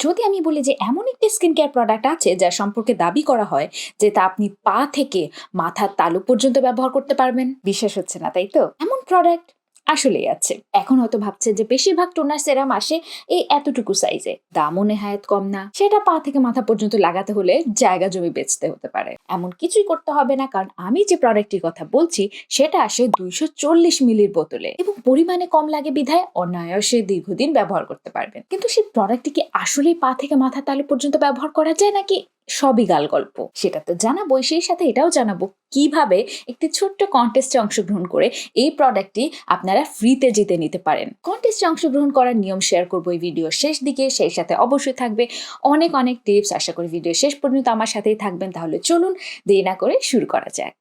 যদি আমি বলি যে এমন একটি স্কিন কেয়ার প্রোডাক্ট আছে যা সম্পর্কে দাবি করা হয় যে তা আপনি পা থেকে মাথার তালু পর্যন্ত ব্যবহার করতে পারবেন, বিশ্বাস হচ্ছে না, তাই তো? এমন প্রোডাক্ট আসলেই আছে। এখন হয়তো ভাবছে যে বেশিরভাগ টোনার সেরাম আসে এই এতটুকু সাইজে দামও নেহায়ত কম না। সেটা পা থেকে মাথা পর্যন্ত লাগাতে হলে জায়গা জমি বেচতে হতে পারে। এমন কিছুই করতে হবে না কারণ আমি যে প্রোডাক্টটির কথা বলছি সেটা আসে দুইশো চল্লিশ মিলির বোতলে এবং পরিমাণে কম লাগে বিধায় অনায়াসে দীর্ঘদিন ব্যবহার করতে পারবেন। কিন্তু সেই প্রোডাক্টটি কি আসলেই পা থেকে মাথা তালু পর্যন্ত ব্যবহার করা যায় নাকি সবই গাল গল্প সেটা তো জানাবোই সেই সাথে এটাও জানাব কীভাবে একটি ছোট্ট কন্টেস্টে অংশগ্রহণ করে এই প্রোডাক্টটি আপনারা ফ্রিতে জিতে নিতে পারেন। কন্টেস্টে অংশগ্রহণ করার নিয়ম শেয়ার করব এই ভিডিও শেষ দিকে, সেই সাথে অবশ্যই থাকবে অনেক অনেক টিপস আশা করি ভিডিও শেষ পর্যন্ত আমার সাথেই থাকবেন, তাহলে চলুন দেরি না করে শুরু করা যাক।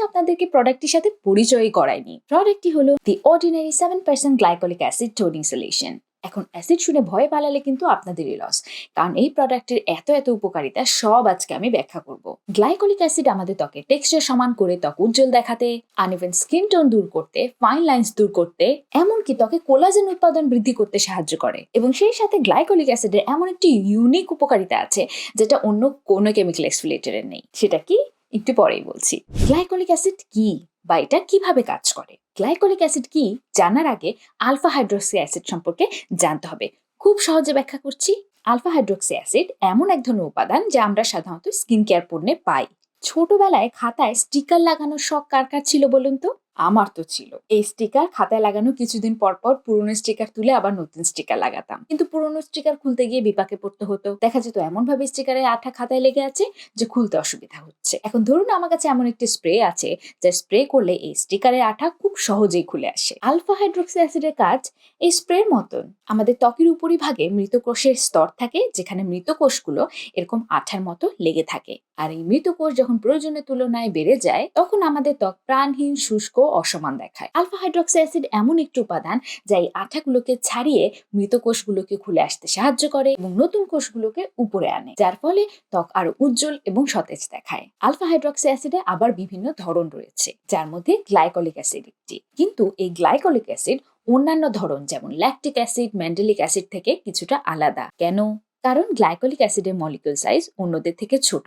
আমি তো আপনাদেরকে প্রোডাক্টটির সাথে পরিচয় করাইনি প্রোডাক্টটি হলো the ordinary seven percent glycolic acid toning solution এখন অ্যাসিড শুনে ভয় পালালে কিন্তু আপনাদেরই লস কারণ এই প্রোডাক্টের এত এত উপকারিতা সব আজকে আমি ব্যাখ্যা করব। গ্লাইকোলিক অ্যাসিড আমাদের ত্বকের টেক্সচার সমান করে ত্বক উজ্জ্বল দেখাতে আনইভেন স্কিন টোন দূর করতে ফাইন লাইন্স দূর করতে, এমনকি ত্বকে কোলাজেন উৎপাদন বৃদ্ধি করতে সাহায্য করে। এবং সেই সাথে গ্লাইকোলিক অ্যাসিডের এমন একটি ইউনিক উপকারিতা আছে, যেটা অন্য কোনো কেমিক্যাল এক্সফিলেটারের নেই। সেটা কি? একটু পরেই বলছি। গ্লাইকোলিক অ্যাসিড কি বা এটা কীভাবে কাজ করে? গ্লাইকোলিক অ্যাসিড কি জানার আগে আলফা হাইড্রোক্সি অ্যাসিড সম্পর্কে জানতে হবে। খুব সহজে ব্যাখ্যা করছি। আলফা হাইড্রোক্সি অ্যাসিড এমন এক ধরনের উপাদান যা আমরা সাধারণত স্কিন কেয়ার পণ্যে পাই। ছোটবেলায় খাতায় স্টিকার লাগানোর শখ কার কার ছিল বলুন তো? আমার তো ছিল। এই স্টিকার খাতায় লাগানো কিছুদিন পর পর পুরনো স্টিকার তুলে আবার নতুন স্টিকার লাগাতাম। কিন্তু পুরনো স্টিকার খুলতে গিয়ে বিপাকে পড়তে হতো। দেখা যেত এমন ভাবে স্টিকারের আঠা খাতায় লেগে আছে যে খুলতে অসুবিধা হচ্ছে। এখন ধরুন আমার কাছে এমন একটি স্প্রে আছে যা স্প্রে করলে এই স্টিকারের আঠা খুব সহজেই খুলে আসে। আলফা হাইড্রোক্সি অ্যাসিডের কাজ এই স্প্রের মতন। আমাদের ত্বকের উপরিভাগে মৃত কোষের স্তর থাকে যেখানে মৃত কোষগুলো এরকম আঠার মতো লেগে থাকে। আর এই মৃত কোষ যখন প্রয়োজনের তুলনায় বেড়ে যায়, তখন আমাদের ত্বক প্রাণহীন, শুষ্ক অসমান দেখায়। আলফা হাইড্রোক্সি অ্যাসিড এমন একটি উপাদান যা এই আঠাগুলোকে ছাড়িয়ে মৃত কোষগুলোকে খুলে আসতে সাহায্য করে এবং নতুন কোষগুলোকে উপরে আনে, যার ফলে ত্বক আরও উজ্জ্বল এবং সতেজ দেখায়। আলফা হাইড্রোক্সি অ্যাসিডে আবার বিভিন্ন ধরন রয়েছে, যার মধ্যে গ্লাইকোলিক অ্যাসিড একটি। কিন্তু এই গ্লাইকোলিক অ্যাসিড অন্যান্য ধরন, যেমন ল্যাকটিক অ্যাসিড, ম্যান্ডেলিক অ্যাসিড থেকে কিছুটা আলাদা। কেন? কারণ গ্লাইকোলিক অ্যাসিডের মলিকুল সাইজ অন্যদের থেকে ছোট।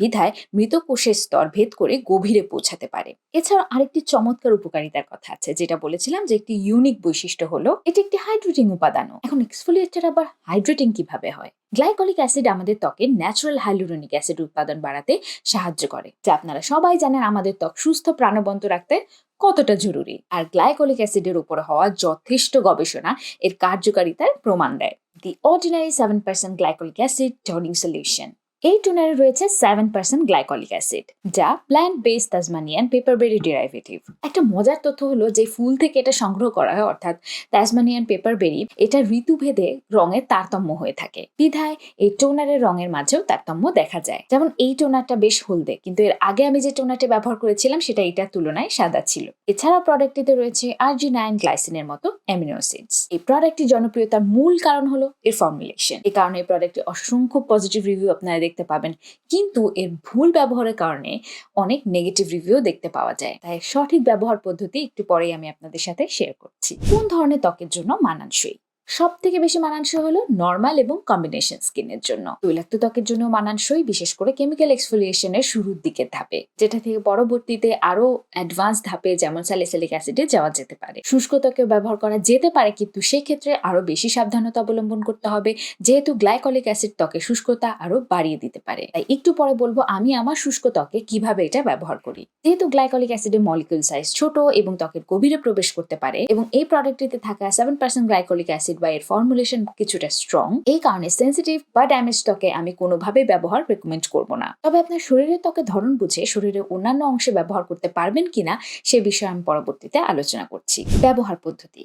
বিধায় মৃত কোষের স্তর ভেদ করে গভীরে পৌঁছাতে পারে। এছাড়াও আরেকটি চমৎকার উপকারিতার কথা আছে, যেটা বলেছিলাম যে একটি ইউনিক বৈশিষ্ট্য হলো, এটি একটি হাইড্রেটিং উপাদানও। এখন এক্সফোলিয়েটার আবার হাইড্রেটিং কীভাবে হয়? গ্লাইকোলিক অ্যাসিড আমাদের ত্বকের ন্যাচারাল হাইলুরোনিক অ্যাসিড উৎপাদন বাড়াতে সাহায্য করে, যা আপনারা সবাই জানেন আমাদের ত্বক সুস্থ, প্রাণবন্ত রাখতে কতটা জরুরি। আর গ্লাইকোলিক অ্যাসিডের উপর হওয়া যথেষ্ট গবেষণা এর কার্যকারিতার প্রমাণ দেয়। The ordinary seven percent glycolic acid toning solution এই টুনারে রয়েছে সেভেন পার্সেন্ট গ্লাইকোলিক অ্যাসিড যা plant base Tasmanian pepperberry derivative একটা মজার তথ্য হলো যে ফুল থেকে এটা সংগ্রহ করা হয়, অর্থাৎ তাজমানিয়ান পেপারবেরি এটা ঋতুভেদে রঙের তারতম্য হয়ে থাকে। বিধায় এই টোনারের রঙের মাঝেও তারতম্য দেখা যায়। যেমন এই টোনারটা বেশ হলদে, কিন্তু এর আগে আমি যে টোনারটা ব্যবহার করেছিলাম, সেটা এটার তুলনায় সাদা ছিল। এছাড়া প্রোডাক্টটিতে রয়েছে আরজি নাইন গ্লাইসিনের মতো অ্যামিনো অ্যাসিডস এই প্রোডাক্টটি জনপ্রিয়তার মূল কারণ হলো এর ফর্মুলেশন এই কারণে এই প্রোডাক্টটি অসংখ্য পজিটিভ রিভিউ আপনারা দেখতে পাবেন। কিন্তু এর ভুল ব্যবহারের কারণে অনেক নেগেটিভ রিভিউ দেখতে পাওয়া যায়। তাই সঠিক ব্যবহার পদ্ধতি একটু পরেই আমি আপনাদের সাথে শেয়ার করছি। কোন ধরনের ত্বকের জন্য মানানসই? সব থেকে বেশি মানানসই হলো নর্মাল এবং কম্বিনেশন স্কিনের জন্য। তৈলাক্ত ত্বকের জন্য মানানসই, বিশেষ করে কেমিক্যাল এক্সফোলিয়েশনের শুরুর দিকের ধাপে, যেটা থেকে পরবর্তীতে আরও অ্যাডভান্স ধাপে যেমন স্যালিসিলিক অ্যাসিডে যাওয়া যেতে পারে। শুষ্ক ত্বকে ব্যবহার করা যেতে পারে, কিন্তু সেক্ষেত্রে আরও বেশি সাবধানতা অবলম্বন করতে হবে, যেহেতু গ্লাইকলিক অ্যাসিড ত্বকে শুষ্কতা আরও বাড়িয়ে দিতে পারে। তাই একটু পরে বলব, আমি আমার শুষ্ক ত্বকে কীভাবে এটা ব্যবহার করি। যেহেতু গ্লাইকলিক অ্যাসিডের মলিকুল সাইজ ছোট এবং ত্বকের গভীরে প্রবেশ করতে পারে, এবং এই প্রোডাক্টটিতে থাকা সেভেন পার্সেন্ট গ্লাইকলিক অ্যাসিড বা এর ফর্মুলেশন কিছুটা স্ট্রং এই কারণে সেন্সিটিভ বা ড্যামেজ ত্বকে আমি কোনোভাবেই ব্যবহার রেকমেন্ড করব না। তবে আপনার শরীরের ত্বকে ধরন বুঝে শরীরের অন্যান্য অংশে ব্যবহার করতে পারবেন কিনা সে বিষয়ে আমি পরবর্তীতে আলোচনা করছি। ব্যবহার পদ্ধতি।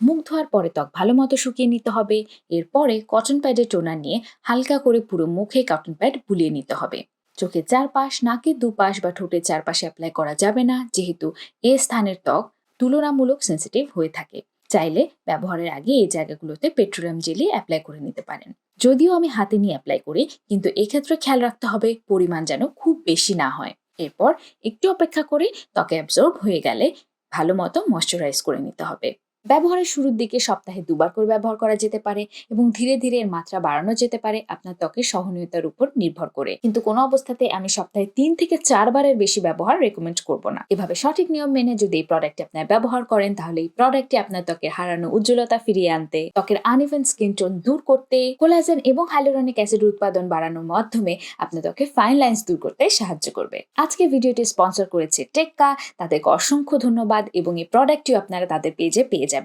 মুখ ধোয়ার পরে ত্বক ভালো মতো শুকিয়ে নিতে হবে, এরপরে কটন প্যাডের টোনার নিয়ে হালকা করে পুরো মুখে কটন প্যাড বুলিয়ে নিতে হবে। চোখের চারপাশ, নাকের দুপাশ বা ঠোঁটের চারপাশে অ্যাপ্লাই করা যাবে না, যেহেতু এ স্থানের ত্বক তুলনামূলক সেন্সিটিভ হয়ে থাকে। চাইলে ব্যবহারের আগে এই জায়গাগুলোতে পেট্রোলিয়াম জেলি অ্যাপ্লাই করে নিতে পারেন। যদিও আমি হাতে নিয়ে অ্যাপ্লাই করি, কিন্তু এক্ষেত্রে খেয়াল রাখতে হবে পরিমাণ যেন খুব বেশি না হয়। এরপর একটু অপেক্ষা করে ত্বকে অ্যাবজর্ব হয়ে গেলে ভালো মতো ময়শ্চারাইজ করে নিতে হবে। ব্যবহারের শুরুর দিকে সপ্তাহে দুবার করে ব্যবহার করা যেতে পারে এবং ধীরে ধীরে এর মাত্রা বাড়ানো যেতে পারে আপনার ত্বকের সহনীয়তার উপর নির্ভর করে। কিন্তু কোনো অবস্থাতে আমি সপ্তাহে তিন থেকে চারবারের বেশি ব্যবহার রেকমেন্ড করব না। এভাবে সঠিক নিয়ম মেনে যদি এই প্রোডাক্টটি আপনার ব্যবহার করেন, তাহলে এই প্রোডাক্টটি আপনার ত্বকের হারানো উজ্জ্বলতা ফিরিয়ে আনতে, ত্বকের আনইভেন স্কিন টোন দূর করতে কোলাজেন এবং হাইলোরনিক অ্যাসিড উৎপাদন বাড়ানোর মাধ্যমে আপনার ত্বকের ফাইন লাইন্স দূর করতে সাহায্য করবে। আজকে ভিডিওটি স্পন্সর করেছে টেক্কা তাদেরকে অসংখ্য ধন্যবাদ এবং এই প্রোডাক্টটিও আপনারা তাদের পেজে পেয়ে যাবেন।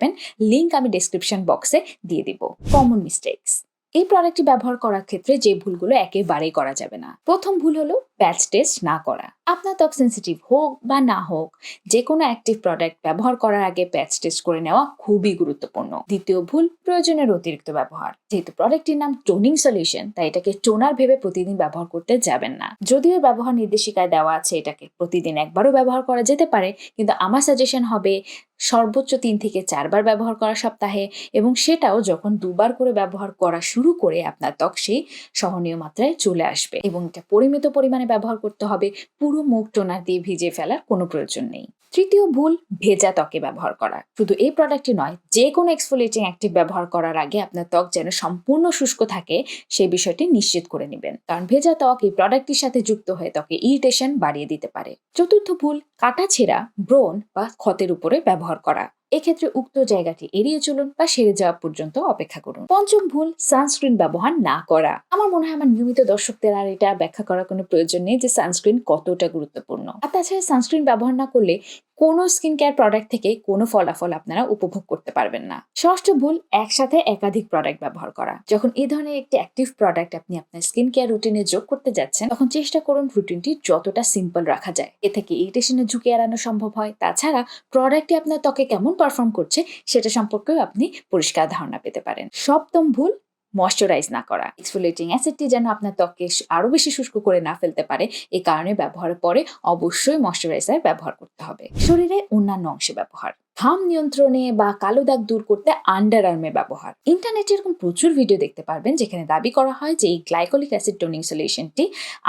লিংক আমি ডেসক্রিপশন বক্সে দিয়ে দিব। কমন মিস্টেক্স এই প্রোডাক্টটি ব্যবহার করার ক্ষেত্রে যে ভুলগুলো একেবারেই করা যাবে না। প্রথম ভুল হলো প্যাচ টেস্ট না করা। আপনার ত্বক সেন্সিটিভ হোক বা না হোক যে কোনো অ্যাক্টিভ প্রোডাক্ট ব্যবহার করার আগে প্যাচ টেস্ট করে নেওয়া খুবই গুরুত্বপূর্ণ। দ্বিতীয় ভুল, প্রয়োজনের অতিরিক্ত ব্যবহার। যেহেতু প্রোডাক্টটির নাম টোনিং সলিউশন তাই এটাকে টোনার ভেবে প্রতিদিন ব্যবহার করতে যাবেন না। যদিও ব্যবহার নির্দেশিকায় দেওয়া আছে, এটাকে প্রতিদিন একবারও ব্যবহার করা যেতে পারে, কিন্তু আমার সাজেশন হবে সর্বোচ্চ তিন থেকে চারবার ব্যবহার করা সপ্তাহে এবং সেটাও যখন দুবার করে ব্যবহার করা শুরু করে আপনার ত্বক, সেই সহনীয় মাত্রায় চলে আসবে এবং এটা পরিমিত পরিমাণে ব্যবহার করতে হবে। পুরো মুখ টোনার দিয়ে ভিজিয়ে ফেলার কোনো প্রয়োজন নেই। তৃতীয় ভুল, ভেজা ত্বকে ব্যবহার করা। শুধু এই প্রোডাক্টটি নয় যে কোনো এক্সফোলিয়েটিং অ্যাক্টিভ ব্যবহার করার আগে আপনার ত্বক যেন সম্পূর্ণ শুষ্ক থাকে, সেই বিষয়টি নিশ্চিত করে নেবেন। কারণ ভেজা ত্বক এই প্রোডাক্টটির সাথে যুক্ত হয়ে ত্বকে ইরিটেশন বাড়িয়ে দিতে পারে। চতুর্থ ভুল, কাটা ছেঁড়া, ব্রণ বা ক্ষতের উপরে ব্যবহার করা। এক্ষেত্রে উক্ত জায়গাটি এড়িয়ে চলুন বা সেরে যাওয়া পর্যন্ত অপেক্ষা করুন। পঞ্চম ভুল সানস্ক্রিন ব্যবহার না করা। আমার মনে হয় আমার নিয়মিত দর্শকদের আর এটা ব্যাখ্যা করার কোনো প্রয়োজন নেই যে সানস্ক্রিন কতটা গুরুত্বপূর্ণ। আর তাছাড়া সানস্ক্রিন ব্যবহার না করলে কোনো স্কিন কেয়ার প্রোডাক্ট থেকে কোনো ফলাফল আপনারা উপভোগ করতে পারবেন না। ষষ্ঠ ভুল, একসাথে একাধিক প্রোডাক্ট ব্যবহার করা। যখন এই ধরনের একটি অ্যাক্টিভ প্রোডাক্ট আপনি আপনার স্কিন কেয়ার রুটিনে যোগ করতে যাচ্ছেন, তখন চেষ্টা করুন রুটিনটি যতটা সিম্পল রাখা যায়। এ থেকে ইরিটেশনের ঝুঁকি এড়ানো সম্ভব হয়। তাছাড়া প্রোডাক্টটি আপনার ত্বকে কেমন পারফর্ম করছে, সেটা সম্পর্কেও আপনি পরিষ্কার ধারণা পেতে পারেন। সপ্তম ভুল ময়শ্চারাইজ না করা। এক্সফোলিয়েটিং অ্যাসিডটি যেন আপনার ত্বককে আরও বেশি শুষ্ক করে না ফেলতে পারে এই কারণে ব্যবহারের পরে অবশ্যই ময়শ্চারাইজার ব্যবহার করতে হবে। শরীরে অন্যান্য অংশে ব্যবহার। ঘাম নিয়ন্ত্রণে বা কালো দাগ দূর করতে আন্ডার আর্মে ব্যবহার। ইন্টারনেটে এরকম প্রচুর ভিডিও দেখতে পারবেন, যেখানে দাবি করা হয় যে এই গ্লাইকোলিক অ্যাসিড টোনিং সলিউশনটি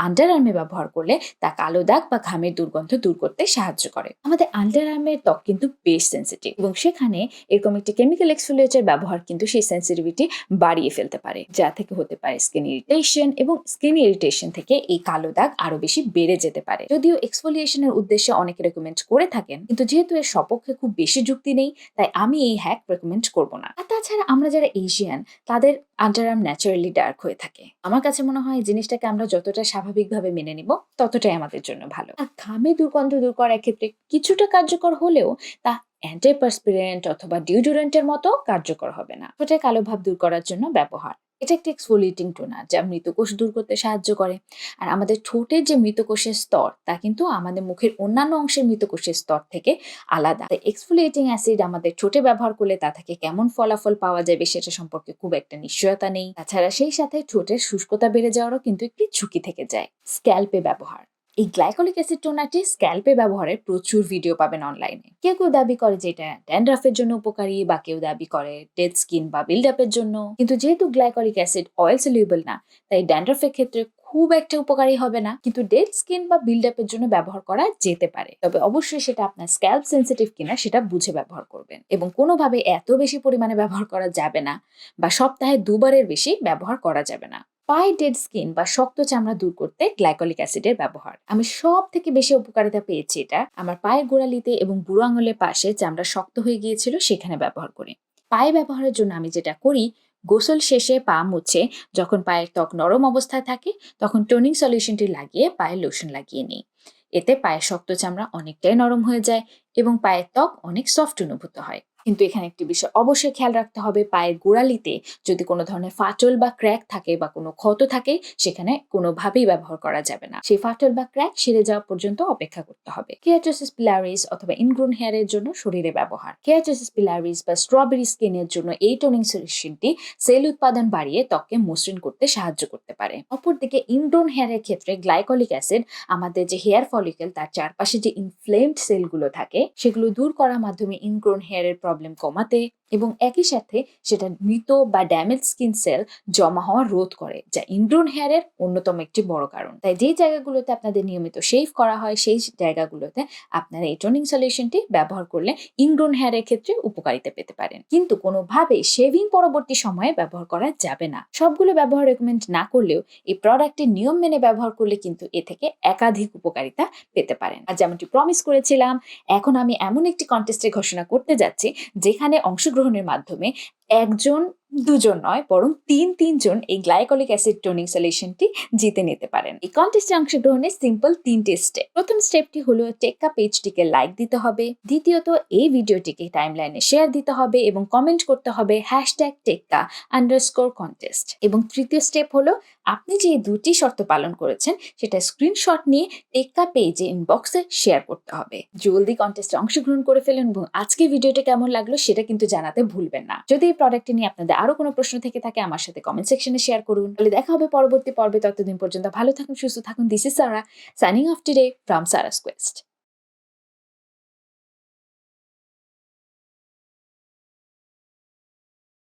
আন্ডার আর্মে ব্যবহার করলে তা কালো দাগ বা ঘামের দুর্গন্ধ দূর করতে সাহায্য করে। আমাদের আন্ডার আর্মের ত্বক কিন্তু বেশ সেন্সিটিভ এবং সেখানে এরকম একটি কেমিক্যাল এক্সফোলিয়েটার ব্যবহার কিন্তু সেই সেন্সিটিভিটি বাড়িয়ে ফেলতে পারে, যা থেকে হতে পারে স্কিন ইরিটেশন এবং স্কিন ইরিটেশন থেকে এই কালো দাগ আরও বেশি বেড়ে যেতে পারে। যদিও এক্সফোলিয়েশনের উদ্দেশ্যে অনেকে রেকমেন্ড করে থাকেন, কিন্তু যেহেতু এর সপক্ষে খুব বেশি যুক্তি নেই, তাই আমি এই হ্যাক রেকমেন্ড করব না। আর তাছাড়া আমরা যারা এশিয়ান তাদের আন্ডারআর্ম ন্যাচারালি ডার্ক হয়ে থাকে। আমার কাছে মনে হয় জিনিসটাকে আমরা যতটা স্বাভাবিকভাবে মেনে নিব, ততটাই আমাদের জন্য ভালো। আর ঘামে দুর্গন্ধ দূর করার ক্ষেত্রে কিছুটা কার্যকর হলেও তা অ্যান্টিপারসপিরেন্ট অথবা ডিউডোরেন্টের মতো কার্যকর হবে না। ওটাই কালো ভাব দূর করার জন্য ব্যবহার। এটা একটি এক্সফোলিয়েটিং টোনার যা মৃতকোষ দূর করতে সাহায্য করে। আর আমাদের ঠোঁটের যে মৃতকোষের স্তর, তা কিন্তু আমাদের মুখের অন্যান্য অংশের মৃতকোষের স্তর থেকে আলাদা। এক্সফোলিয়েটিং অ্যাসিড আমাদের ঠোঁটে ব্যবহার করলে তা থেকে কেমন ফলাফল পাওয়া যাবে সেটা সম্পর্কে খুব একটা নিশ্চয়তা নেই। তাছাড়া সেই সাথে ঠোঁটের শুষ্কতা বেড়ে যাওয়ারও কিন্তু একটি ঝুঁকি থেকে যায়। স্ক্যাল্পে ব্যবহার। এই গ্লাইকোলিক অ্যাসিড টোনারটি স্ক্যাল্পে ব্যবহারের প্রচুর ভিডিও পাবেন অনলাইনে কেউ কেউ দাবি করে যে এটা ড্যান্ড্রাফের জন্য উপকারী বা কেউ দাবি করে ডেড স্কিন বা বিল্ড আপের জন্য। কিন্তু যেহেতু গ্লাইকোলিক অ্যাসিড অয়েল সলিউবল না, তাই ড্যান্ড্রাফের ক্ষেত্রে খুব একটা উপকারী হবে না। কিন্তু ডেড স্কিন বা বিল্ড আপের জন্য ব্যবহার করা যেতে পারে। তবে অবশ্যই সেটা আপনার স্ক্যাল্প সেন্সিটিভ কিনা সেটা বুঝে ব্যবহার করবেন। এবং কোনোভাবে এত বেশি পরিমাণে ব্যবহার করা যাবে না বা সপ্তাহে দুবারের বেশি ব্যবহার করা যাবে না। পায়ে ডেড স্কিন বা শক্ত চামড়া দূর করতে গ্লাইকোলিক অ্যাসিডের ব্যবহার। আমি সব থেকে বেশি উপকারিতা পেয়েছি এটা আমার পায়ের গোড়ালিতে এবং বুড়ো আঙুলের পাশে চামড়া শক্ত হয়ে গিয়েছিল সেখানে ব্যবহার করি। পায়ে ব্যবহারের জন্য আমি যেটা করি, গোসল শেষে পা মুছে যখন পায়ের ত্বক নরম অবস্থায় থাকে তখন টোনিং সলিউশনটি লাগিয়ে পায়ে লোশন লাগিয়ে নিই। এতে পায়ের শক্ত চামড়া অনেকটাই নরম হয়ে যায় এবং পায়ের ত্বক অনেক সফট অনুভূত হয়। কিন্তু এখানে একটি বিষয় অবশ্যই খেয়াল রাখতে হবে, পায়ের গোড়ালিতে যদি কোনো ধরনের ফাটল বা ক্র্যাক থাকে বা কোনো ক্ষত থাকে, সেখানে কোনোভাবেই ব্যবহার করা যাবে না। সেই ফাটল বা ক্র্যাক সেরে যাওয়া পর্যন্ত অপেক্ষা করতে হবে। কেয়াটোসিস পিলারিস অথবা ইনগ্রোন হেয়ারের জন্য শরীরে ব্যবহার। কেয়াটোসিস পিলারিস বা স্ট্রবেরি স্কিনের জন্য এই টোনিং সলিউশনটি সেল উৎপাদন বাড়িয়ে ত্বককে মসৃণ করতে সাহায্য করতে পারে। অপরদিকে ইনগ্রোন হেয়ারের ক্ষেত্রে গ্লাইকলিক অ্যাসিড আমাদের যে হেয়ার ফলিকেল তার চারপাশে যে ইনফ্লেমড সেলগুলো থাকে, সেগুলো দূর করার মাধ্যমে ইনগ্রোন হেয়ারের প্রবলেম কমাতে এবং একই সাথে সেটা মৃত বা ড্যামেজ স্কিন সেল জমা হওয়া রোধ করে, যা ইনগ্রোন হেয়ারের অন্যতম একটি বড় কারণ। তাই যেই জায়গাগুলোতে আপনাদের নিয়মিত শেভ করা হয়, সেই জায়গাগুলোতে আপনারা এই টোনিং সলিউশনটি ব্যবহার করলে ইনগ্রোন হেয়ারের ক্ষেত্রে উপকারিতা পেতে পারেন। কিন্তু কোনোভাবে শেভিং পরবর্তী সময়ে ব্যবহার করা যাবে না। সবগুলো ব্যবহার রেকমেন্ড না করলেও এই প্রোডাক্টের নিয়ম মেনে ব্যবহার করলে কিন্তু এ থেকে একাধিক উপকারিতা পেতে পারেন। আর যেমনটি প্রমিস করেছিলাম, এখন আমি এমন একটি কন্টেস্টের ঘোষণা করতে যাচ্ছি, যেখানে অংশগ্রহণের মাধ্যমে একজন দুজন নয়, বরং তিন তিনজন এই গ্লাইকলিক অ্যাসিড টোনিং সলিউশনটি জিতে নিতে পারেন। এই কন্টেস্টে অংশগ্রহণের সিম্পল তিনটে স্টেপ প্রথম স্টেপটি হলো টেক্কা পেজটিকে লাইক দিতে হবে। দ্বিতীয়ত, এই ভিডিওটিকে টাইমলাইনে শেয়ার দিতে হবে এবং কমেন্ট করতে হবে হ্যাশট্যাগ টেক্কা আন্ডারস্কোর কন্টেস্ট এবং তৃতীয় স্টেপ হলো, আপনি যে দুটি শর্ত পালন করেছেন, সেটা স্ক্রিনশট নিয়ে টেক্কা পেজে ইনবক্সে শেয়ার করতে হবে। জলদি কন্টেস্টে অংশগ্রহণ করে ফেলুন এবং আজকে ভিডিওটা কেমন লাগল, সেটা কিন্তু জানাতে ভুলবেন না। যদি এই প্রোডাক্টটি নিয়ে আপনাদের আরও কোনো প্রশ্ন থেকে থাকে আমার সাথে কমেন্ট সেকশনে শেয়ার করুন। তাহলে দেখা হবে পরবর্তী পর্বে। ততদিন পর্যন্ত ভালো থাকুন, সুস্থ থাকুন। This is Sara signing off today from Sara's Quest